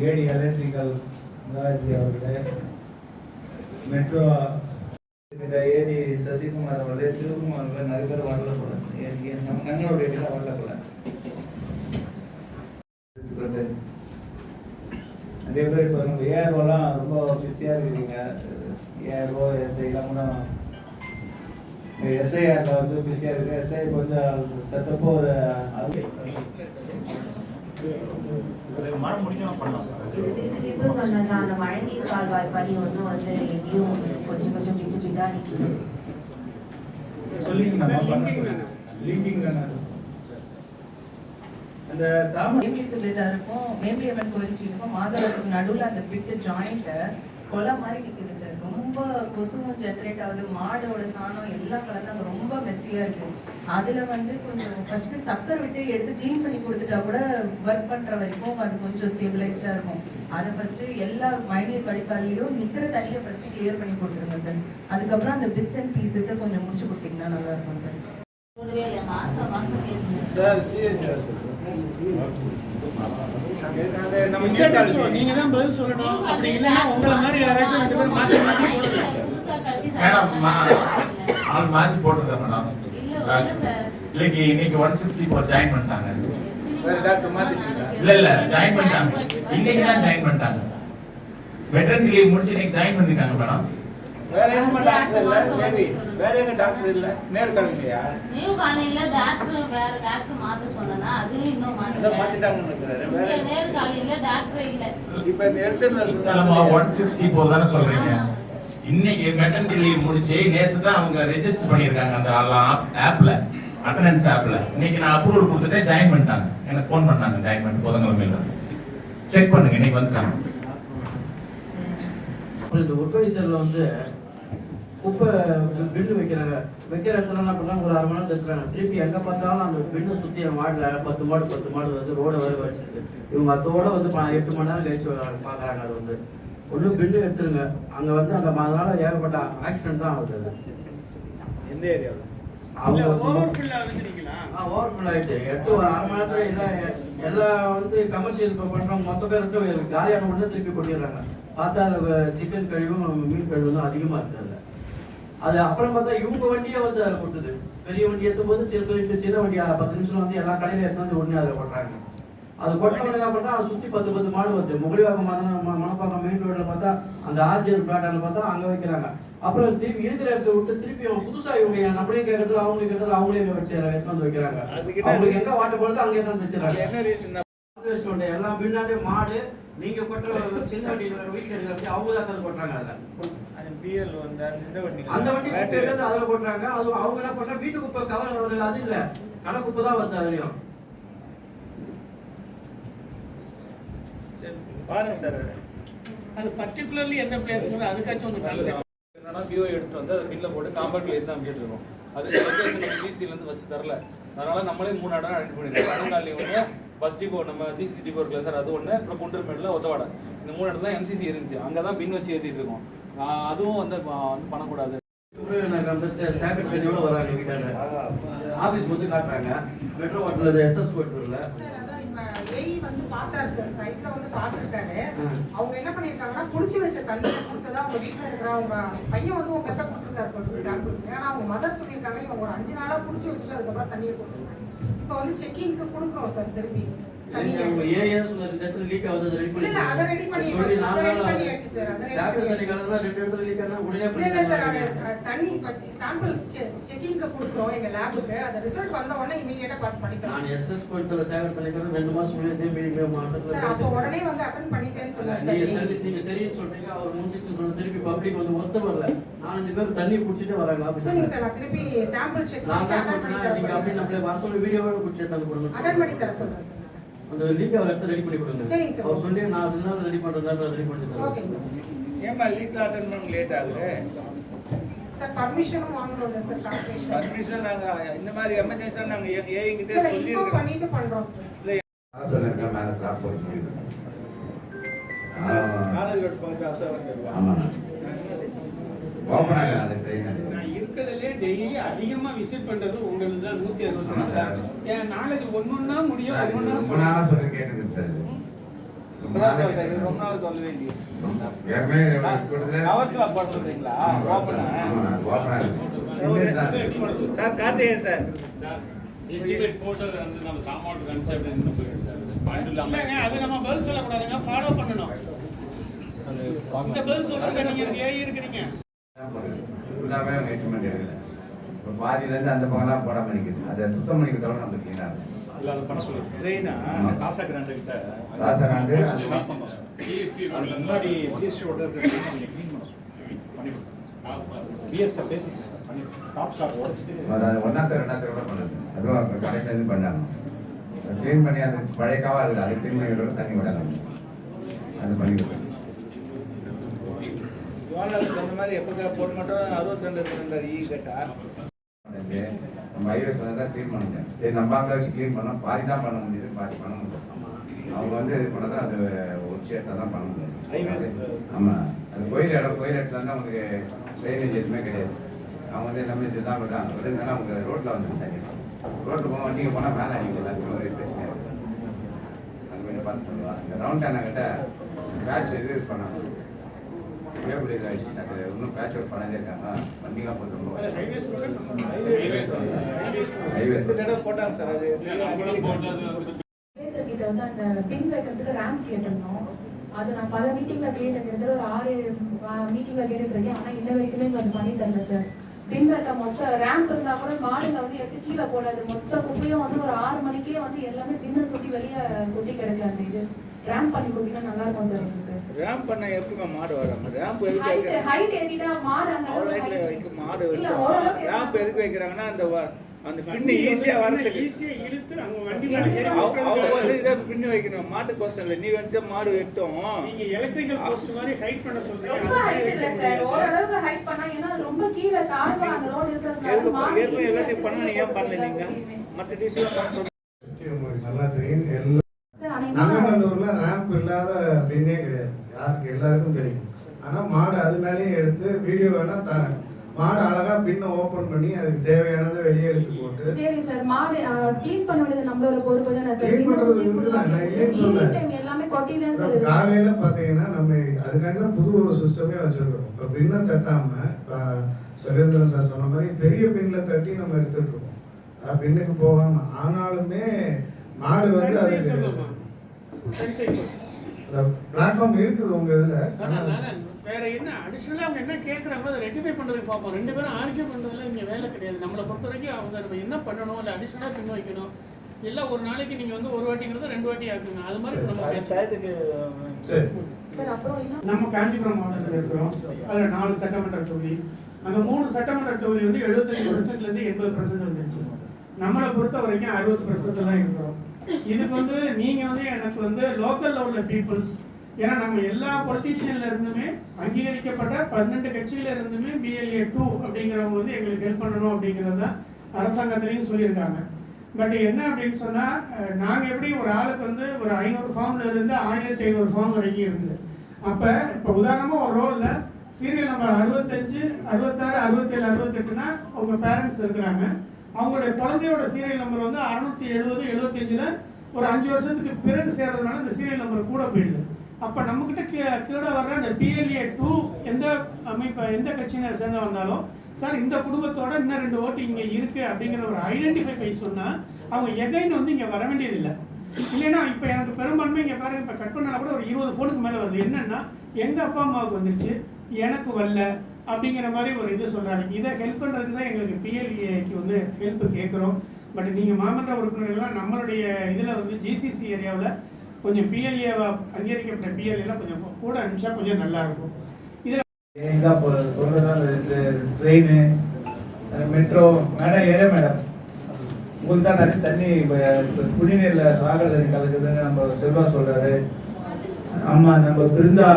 ஏடி electrical Raji அவர்களே metro ஏடி சசிகுமார் அவர்களே சிவகுமார் அவர்களே நிறைய பேர் வரல போல ஏ- நம்ம கண்களுடைய இதெல்லாம் வரல போல நிறைய பேர் இப்போ நம்ம ஏஆர்ஓலாம் ரொம்ப பிஸியாக இருக்கீங்க. ஏஆர்ஓ எஸ்ஐலாம் கூட எஸ்ஐஆரில் வந்து பிஸியாக இருக்கு. எஸ்ஐ கொஞ்சம் தத்தப்போ ஒரு பண்ணலாம் சார் சொன்னது அந்த மழைநீர் கால்வாய் பணி வந்து வந்து எங்கேயும் கொஞ்சம் கொஞ்சம் விட்டு விட்டா தானே? அந்த தாமரை சுபிதா இருக்கும். மேம்பி அம்மன் கோயில் ஸ்ட்ரீட் இருக்கும் மாதவத்துக்கு நடுவுல அந்த பிட்டு ஜாயிண்ட் கொலை மாதிரி நிக்குது சார். ரொம்ப கொசுவும் ஜென்ரேட் ஆகுது. மாடோட சாணம் எல்லாம் கலந்து அங்க ரொம்ப மெஸ்ஸியா இருக்கு. அதுல வந்து கொஞ்சம் ஃபர்ஸ்ட் சக்கர் விட்டு எடுத்து க்ளீன் பண்ணி கொடுத்துட்டா கூட ஒர்க் பண்ற வரைக்கும் அது கொஞ்சம் ஸ்டேபிளைஸ்டா இருக்கும். அதை ஃபர்ஸ்ட் எல்லா மழைநீர் வடிகால்லையும் நிக்கிற தண்ணியை ஃபர்ஸ்ட் கிளியர் பண்ணி கொடுத்துருங்க சார். அதுக்கப்புறம் அந்த பிட்ஸ் அண்ட் பீசஸை கொஞ்சம் முடிச்சு கொடுத்தீங்கன்னா நல்லா இருக்கும் சார். சார் நீங்க தான் பதில் சொல்லணும் அப்படி இல்லைன்னா உங்களை மாதிரி யாராச்சும் ரெண்டு பேரும் மாத்தி மாத்தி போடுங்க மேடம் அவன் மாற்றி போட்டுருக்கேன் மேடம் இன்னைக்கு இன்னைக்கு ஒன் சிக்ஸ்டி ஃபோர் ஜாயின் பண்ணிட்டாங்க வேற டாக்டர் இல்ல இல்ல ஜாயின் பண்ணிட்டாங்க இன்னைக்கு தான் ஜாயின் பண்ணிட்டாங்க வெட்டர்னரி லீவ் முடிச்சு இன்னைக்கு ஜாயின் பண்ணிருக்காங்க மேடம் வேற எங்க டாக்டர் இல்ல? தேவி வேற எங்க டாக்டர் இல்ல? நேர்காணல் இல்லையா நியூ காலையில டாக்டர் வேற டாக்டர் மாத்த சொன்னா அதுவும் இன்னும் மாத்திட்டாங்க. மாத்திட்டாங்கன்னு வேற இங்க நேரு காலையில டாக்டர் இல்ல. இப்ப சிக்ஸ்டி ஃபோர் தானே சொல்றீங்க. இன்னைக்கு மெட்டர்னிட்டி லீவ் முடிச்சு நேத்து தான் அவங்க ரெஜிஸ்டர் பண்ணிருக்காங்க அந்த ஆப்ல அட்டண்டன்ஸ் ஆப்ல இன்னைக்கு நான் அப்ரூவல் கொடுத்துட்டே ஜாயின் பண்ணிட்டாங்க. எனக்கு ஃபோன் பண்ணாங்க ஜாயின் பண்ணி புதன்கிழமையில. செக் பண்ணுங்க இன்னைக்கு வந்துட்டாங்க. இந்த உற்பத்திசரில் வந்து குப்பை பில்லு வைக்கிறாங்க வைக்கிற இடத்துல என்ன பண்ணுறாங்க ஒரு அரை மணி நேரம் இருக்கிறாங்க திருப்பி எங்கே பார்த்தாலும் அந்த பில்லை சுற்றி மாடில் பத்து மாடு பத்து மாடு வந்து ரோடை வர வச்சுருக்கு. இவங்க அதோட வந்து ப- எட்டு மணி நேரம் கழிச்சு பார்க்குறாங்க அது வந்து. ஒன்றும் பில்லு எடுத்துருங்க. அங்கே வந்து அந்த அதனால ஏகப்பட்ட ஆக்சிடென்ட் தான் ஆகுது. எந்த ஏரியாவில் அவங்க ஓவர் ஆயிட்டு. எடுத்து ஒரு அரை மணி நேரத்துல எல்லா எல்லா வந்து கமர்ஷியல் இப்போ பண்றவங்க மொத்த பேருக்கு காலியான உடனே திருப்பி கொட்டிடுறாங்க. பார்த்தா அது சிக்கன் கழிவும் மீன் கழிவும் தான் அதிகமா இருக்கு அதுல. அது அப்புறம் பார்த்தா இவங்க வண்டியே வந்து அதில் கொட்டுது. பெரிய வண்டி ஏற்றும் போது சின்ன இந்த சின்ன வண்டி அஹ், பத்து நிமிஷம் வந்து எல்லா கடையில எடுத்து வந்து உடனே அதில் கொட்டுறாங்க. அது கொட்டவங்க என்ன அதை சுத்தி பத்து பத்து மாடு வருது. முகலிவாக்கம் மதன மணப்பாக்கம் மெயின் ரோட்ல பார்த்தா அந்த ஆர்ஜிஎல் பிளாட்டால பார்த்தா அங்க வைக்கிறாங்க. அப்புறம் திருப்பி இருக்கிற இடத்த விட்டு திருப்பி அவங்க புதுசா இவங்க நம்மளே கேட்கறதுல அவங்களுக்கு கேட்கறதுல அவங்களே வச்சு எடுத்து வந்து வைக்கிறாங்க. அவங்களுக்கு எங்க வாட்டு போடுறது அங்கே தான் அது வச்சிடறாங்க என்ன ரீசன் எல்லா பின்னாடி மாடு நீங்க கொட்டுற சின்ன வண்டி வீட்டுல இருக்கிற அவங்க தான் கொட்டுறாங்க அதுல அது பிஎல் வந்து அந்த வண்டி அந்த அதுல போட்டுறாங்க அது அவங்க என்ன பண்றாங்க வீட்டு குப்பை கவர் அது இல்ல. கடை குப்பை தான் வருது அதுலயும். பாருங்க சார். அது பர்டிகுலர்லி எந்த பிளேஸ்ங்கிற அதுக்காச்சும் கான்செப்ட் என்னன்னா எடுத்து வந்து அதை பில்ல போட்டு காம்பவுண்ட்ல எடுத்து அமைச்சிட்டு இருக்கோம். அது லொகேஷன் நம்ம பிசில இருந்து ஃபர்ஸ்ட் தரல. அதனால நம்மளே மூணு இடம் ஐடென்டி பண்ணிருக்கோம். கடங்காலி ஒன்று பஸ் டிப்போ நம்ம டிசி டிப்போ இருக்குல்ல சார் அது ஒன்று அப்புறம் குண்டர்மேட்டில் ஒத்தவாடை. இந்த மூணு இடம் தான் எம்சிசி இருந்துச்சு. அங்கே தான் பின் வச்சு ஏற்றிட்டு இருக்கோம். அதுவும் வந்து பண்ணக்கூடாது. ஆபீஸ் வந்து காட்டுறாங்க. மெட்ரோ வாட்டர்ல எஸ்எஸ் போட்டுருல சார், அதான் இப்ப AE வந்து பார்த்தாரு சார், site ல வந்து பார்த்திருக்காரு. அவங்க என்ன பண்ணிருக்காங்கன்னா புடிச்சு வச்ச தண்ணியை கொடுத்ததா அவங்க வீட்டுல இருக்கிற அவங்க பையன் வந்து உங்க கிட்ட கொடுத்துருக்காரு sample க்கு. ஏன்னா அவங்க மதர் சொல்லியிருக்காங்க இவங்க ஒரு அஞ்சு நாளா புடிச்சு வச்சுட்டு அதுக்கப்புறம் தண்ணியை கொடுத்துருக்காங்க இப்ப வந்து செக்கிங்க்கு கொடுக்குறோம் சார் திருப்பி தண்ணி சாம்பிள் செக்கிங்க்கு கொடுக்குறோம் எங்க லேபுக்கு அந்த ரிசல்ட் வந்த உடனே இமீடியட்டா பாஸ் பண்ணிக்கலாம். நான் எஸ்எஸ் கோயத்துல சேகர் பண்ணிக்கிறேன் ரெண்டு மாசம் முன்னாடி அப்போ மாவட்டத்தில் உடனே வந்து அட்டன் பண்ணிட்டேன்னு சொன்னாரு நீங்க சார். சரி நீங்க சரின்னு சொல்றீங்க. அவர் முடிஞ்சிச்சு சொல்ல திருப்பி பப்ளிக் வந்து ஒத்து வரல. நாலஞ்சு பேர் தண்ணி குடிச்சிட்டு வராங்க சரிங்க ஆபீஸ்ல சார் நான் திருப்பி சாம்பிள் செக் நான் பண்ணி தான் அட்டன் பண்ணி சொல்றேன் நீங்க அப்படி தரேன் நம்மளே வர சொல்லி வீடியோவோட குடிச்சு எடுத்து கொடுங்க அட்டன் பண்ணி தர சொல்றேன் சார். அந்த லீக் அவர் எடுத்து ரெடி பண்ணி கொடுங்க சரிங்க சார். அவர் சொல்லி நான் நாள் ரெடி பண்றதா ரெடி பண்ணி தரேன். சார். ஏமா லீக் அட்டன் பண்ண லேட் ஆகுது? சார் பர்மிஷனும் வாங்கணும் சார் கார்பரேஷன் பர்மிஷன் நாங்க இந்த மாதிரி எமர்ஜென்சியா நாங்க ஏ கிட்ட சொல்லி இருக்கோம் பண்ணிட்டு பண்றோம் சார். சொல்லிருக்கேன் மேல ஸ்டாப் போட்டு சொல்லிருக்கேன் காலேஜ் அசோகன் தெருவா? ஆமாண்ணா ஓப்பன் ஆகல அந்த ட்ரெயின் டெய்லி அதிகமா விசிட் பண்றது உங்களுக்கு தான் நூத்தி அறுபத்தி நாலு. என் நாளைக்கு ஒன்னொன்னா முடியும் ஒன்னொன்னா சொல்லி. சார். ரொம்ப நாள் சொல்ல வேண்டிய போட்டுருக்கீங்களா. Sir Karthikeyan sir. எஸ்டிமேட் வந்து நம்ம சாமான் கணிச்சு அப்படின்னு பாயிண்ட் இல்லைங்க அது நம்ம பதில் சொல்லக்கூடாதுங்க. ஃபாலோ பண்ணணும். இந்த பதில் சொல்றதுக்கு நீங்க ஏன் இருக்கிறீங்க. இப்ப பாதியில இருந்து அந்த பக்கம்லாம் போடாம நிக்குது. அதை சுத்தம் பண்ணிக்க தவிர நமக்கு clean ஆ இருக்கு. இல்ல அது பண்ண சொல்லி ட்ரெயினா ஆமா. காசா கிராண்ட் கிட்ட ராசா முன்னாடி க்ளீன் பண்ண சொல்லி பிஎஸ்டி சார் பண்ணி டாப் ஸ்டாக் உடைச்சிட்டு கூட பண்ணுது. அதுவும் இருந்து பண்ணாங்க. அதை clean பண்ணி அந்த பழைய கவா இருக்குது. அதை clean பண்ணி விட தண்ணி. அது பண்ணி கொடுத்தேன். ஜுவாலாவுக்கு சொன்ன மாதிரி எப்போ போட மாட்டோம் அறுபத்தி ரெண்டு இருந்தார் ஈ கேட்டா வந்து நம்ம ஐரஸ் வந்து தான் க்ளீன் பண்ணுங்க சரி நம்ம வச்சு க்ளீன் பண்ணோம் பாதி தான் பண்ண முடியுது பாதி பண்ண முடியும் அவங்க வந்து இது பண்ணதான் அது ஒரு சேட்டை தான் பண்ண. முடியும். ஆமாம் அது கோயில் இடம் கோயில் இடத்துல வந்து அவங்களுக்கு ட்ரைனேஜ் எதுவுமே கிடையாது. அவங்க வந்து எல்லாமே இதுதான் விடுறாங்க. விடுங்கன்னா அவங்க ரோட்டில் வந்து ரோட்டில் போக வண்டிங்க போனால் மேலே அடிக்குது. எல்லாத்துக்கும் ஒரு பிரச்சனை இருக்கு அது கொஞ்சம் பார்த்து சொல்லுவாங்க இந்த ரவுண்ட் டேனா கிட்ட பேட்ச் இது பண்ணாங்க. வேப்படி ஆயிடுச்சு இன்னும் பேட்ச் ஒர்க் பண்ணதே இருக்காங்க. வண்டிலாம் போட்டு ரொம்ப ஹைவேஸ் ஹைவே ரெண்டு தடவை போட்டாங்க சார் அது. அடிக்கடி பேசர் கிட்ட வந்து அந்த பின் வைக்கிறதுக்கு ரேம்ப் கேட்டிருந்தோம். அது நான் பல மீட்டிங்ல கேட்டேன். கிட்டத்தட்ட ஒரு ஆறு மீட்டிங்ல கேட்டுட்டு இருக்கேன் ஆனா இன்ன வரைக்குமே இங்க அது பண்ணி தரல சார் பின் வைக்க மொத்த ரேம்ப் இருந்தா கூட மாடுங்க வந்து எடுத்து கீழே போடாது. மொத்த குப்பையும் வந்து ஒரு ஆறு மணிக்கே வந்து எல்லாமே பின்ன சுத்தி வெளியே கொட்டி கிடக்கு அந்த இது. ரேம்ப் பண்ணி கொடுத்தீங்கன்னா நல்லா இருக்கும் சார் எங்களுக்கு ரேம்ப் பண்ண எப்படிமா மாடு வராங்க? ரேம்ப் எதுக்கு ஹைட் வைக்கிறாங்க? ஹைட் ஏறிட்டா மாடு அந்த அளவுக்கு வைக்க மாடு இல்ல, ஓரளவுக்கு ரேம்ப் எதுக்கு வைக்கிறாங்கன்னா அந்த வ- அந்த பின்னு ஈஸியா வரதுக்கு ஈஸியா இழுத்து அங்க வண்டி மேல ஏறி அவங்க வந்து இதை பின்னு வைக்கணும். மாட்டு கோசம் இல்லை. நீ வந்து மாடு வெட்டும். நீங்க எலக்ட்ரிக்கல் போஸ்ட் மாதிரி ஹைட் பண்ண ரொம்ப ஹைட் இல்ல சார். சொல்றீங்க ஓரளவுக்கு ஹைட் பண்ணா ஏன்னா ரொம்ப கீழே தாழ்வா அந்த ரோடு இருக்கிறதுனால மாடு எல்லாத்தையும் பண்ண நீ ஏன் பண்ணல நீங்க? எல்லாத்தையுமே. மற்ற டிஷ்லாம் பண்ண உங்களுக்கு நல்லா தெரியும் எல்லா சார், ஆனா இன்னும் நங்கநல்லூர்ல ரேம்ப் இல்லாத பின்னே கிடையாது. யாருக்கு? எல்லாருக்கும் தெரியும். ஆனா மாடு அது மேலேயும் எடுத்து வீடியோ வேணா தரேன். மாடு அழகா பின்ன ஓபன் பண்ணி அதுக்கு தேவையானதை வெளியே எடுத்து போட்டு சரி சார் மாடு க்ளீன் பண்ண வேண்டியது நம்மளோட பொறுப்பு தானே சார்? பின்ன பண்றது full-ஆ நான் எல்லாமே கொட்டி தான் சார். காலையில பாத்தீங்கன்னா நம்ம அதுக்காக தான் புது ஒரு சிஸ்டமே வச்சிருக்கோம் இப்ப பின்ன தட்டாம சுரேந்திரன் சார் சொன்ன மாதிரி பெரிய பின்ல தட்டி நம்ம எடுத்துட்டு இருக்கோம். அது பின்னுக்கு போகாம. ஆனாலுமே மாடு வந்து சரி, பிளாட்ஃபார்ம் இருக்குது உங்க இதுல. வேற என்ன அடிஷனலா அவங்க என்ன கேட்கறாங்களோ அதை ரெட்டிஃபை பண்றதுக்கு பார்ப்போம். ரெண்டு பேரும் ஆர்கியூ பண்றதுல இங்க வேலை கிடையாது. நம்மளை பொறுத்த வரைக்கும் அவங்க நம்ம என்ன பண்ணணும் இல்ல அடிஷனலா பின் வைக்கணும் எல்லாம் ஒரு நாளைக்கு நீங்க வந்து ஒரு வாட்டிங்கிறத ரெண்டு வாட்டி ஆக்குங்க. அது மாதிரி நம்ம நம்ம காஞ்சிபுரம் மாவட்டத்தில் இருக்கிறோம். அதில் நாலு சட்டமன்ற தொகுதி. அந்த மூணு சட்டமன்ற தொகுதி வந்து எழுபத்தஞ்சு பர்சன்ட்லேருந்து எண்பது பர்சன்ட் வந்துருச்சு நம்மளை பொறுத்த வரைக்கும் அறுபது பர்சன்ட் தான் இருக்கிறோம். இதுக்கு வந்து நீங்கள் வந்து எனக்கு வந்து லோக்கலில் உள்ள பீப்புள்ஸ் ஏன்னா நம்ம எல்லா பொலிட்டீஷியன்ல இருந்துமே அங்கீகரிக்கப்பட்ட பன்னெண்டு கட்சியில இருந்துமே பிஎல்ஏ டூ அப்படிங்கிறவங்க வந்து எங்களுக்கு ஹெல்ப் பண்ணணும் அப்படிங்கிறத அரசாங்கத்திலையும் சொல்லியிருக்காங்க. பட் என்ன அப்படின்னு சொன்னா நாங்க எப்படி ஒரு ஆளுக்கு வந்து ஒரு ஐநூறு ஃபார்ம்ல இருந்து ஆயிரத்தி ஐநூறு ஃபார்ம் வரைக்கும் இருந்தது அப்ப இப்ப உதாரணமா ஒரு ரோல்ல சீரியல் நம்பர் அறுபத்தஞ்சு அறுபத்தாறு அறுபத்தேழு அறுபத்தெட்டுனா உங்க பேரண்ட்ஸ் இருக்கிறாங்க. அவங்களுடைய குழந்தையோட சீரியல் நம்பர் வந்து அறுநூத்தி எழுபது எழுபத்தஞ்சில் ஒரு அஞ்சு வருஷத்துக்கு பிறகு சேர்றதுனால இந்த சீரியல் நம்பர் கூட போயிடுது. அப்ப நம்ம கிட்ட கீழே வர்ற அந்த பிஎல்ஏ டூ எந்த அமைப்பு எந்த கட்சியினர் சேர்ந்து வந்தாலும் சார் இந்த குடும்பத்தோட இன்னும் ரெண்டு ஓட்டு இங்க இருக்கு அப்படிங்கிற ஒரு ஐடென்டிஃபை பண்ணி சொன்னா அவங்க எகைன் வந்து இங்க வர வேண்டியதில்லை. இல்லைன்னா இப்ப எனக்கு பெரும்பான்மை இங்க பாருங்க இப்ப கட் பண்ணால கூட ஒரு இருபது போனுக்கு மேல வருது. என்னன்னா எங்க அப்பா அம்மாவுக்கு வந்துருச்சு எனக்கு வரல அப்படிங்கிற மாதிரி ஒரு இது சொல்கிறாங்க இதை ஹெல்ப் பண்ணுறதுக்கு தான் எங்களுக்கு பிஎல்ஏக்கு வந்து ஹெல்ப் கேட்குறோம். பட் நீங்கள் மாமன்ற உறுப்பினர்கள்லாம் நம்மளுடைய இதில் வந்து ஜிசிசி ஏரியாவில் கொஞ்சம் பிஎல்ஏவை அங்கீகரிக்கப்பட்ட பிஎல்ஏலாம் கொஞ்சம் கூட அனுப்பிச்சா கொஞ்சம் நல்லா இருக்கும். இதான் ட்ரெயின் மெட்ரோ மேடம் ஏரே மேடம். உங்களுக்கு தான் நிறைய தண்ணி இப்போ குடிநீரில் சாகர தண்ணி கலக்குதுன்னு நம்ம செல்வா சொல்கிறாரு ஆமாம் நம்ம பிருந்தா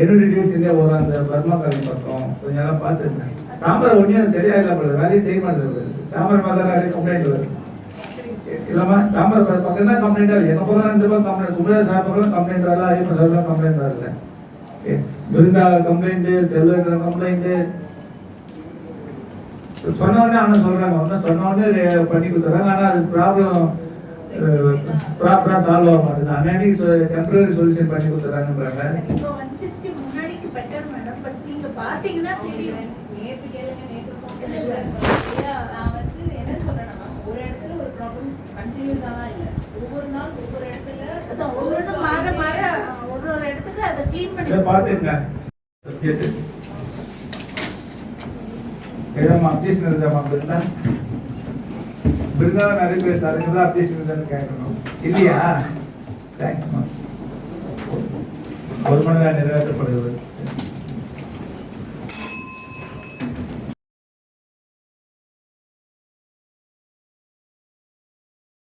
என்னுடைய டிவிஷன்லேயே ஒரு அந்த பர்மா காலனி பக்கம். கொஞ்சம் நேரம் பார்த்துருந்தேன். தாமரை ஒன்றும் சரியா இல்லை போல வேலையை செய்ய மாட்டேங்குது தாமரை மாதிரி வேலை கம்ப்ளைண்ட் வருது இல்லாம தாமரை பக்கம் தான் கம்ப்ளைண்ட் வருது எங்க பக்கம் இந்த பக்கம் கம்ப்ளைண்ட் குமரா சார் பக்கம் கம்ப்ளைண்ட் வரல. ஐயப்பன் சார் கம்ப்ளைண்ட் வரல. பிருந்தா கம்ப்ளைண்ட் செல்வங்கிற கம்ப்ளைண்ட் சொன்ன உடனே ஆனால் சொல்றாங்க. ஒன்றும் சொன்ன உடனே பண்ணி கொடுத்துறாங்க. ஆனால் அது ப்ராப்ளம் ப்ராப்பரா சால்வ் ஆக மாட்டேங்குது அன்னைக்கு டெம்பரரி சொல்யூஷன் பண்ணி கொடுத்துறாங்கன்றாங்க இப்போ ஒன் சிக்ஸ்டி முன்னாடிக்கு பெட்டர் மேடம் பட் நீங்க பாத்தீங்கன்னா தெரியும் நேத்து கேளுங்க நேத்து போங்க நான் வந்து என்ன சொல்றேன்னா ஒரு இடத்துல ஒரு ப்ராப்ளம் கண்டினியூஸா இல்ல ஒவ்வொரு நாள் ஒவ்வொரு இடத்துல அதான் ஒவ்வொரு நாள் மாற மாற ஒரு ஒரு இடத்துக்கு அதை க்ளீன் பண்ணி பாத்துங்க கேட்டு ஏதாம்மா அப்டேஷன் இருந்தாமா பிருந்தா பிருந்தா நிறைய பேர் அதுக்கு தான் அப்டேஷன் இருந்தான்னு கேட்கணும். இல்லையா? தேங்க்ஸ்மா ஒரு மணி நேரம் நிறைவேற்றப்படுகிறது.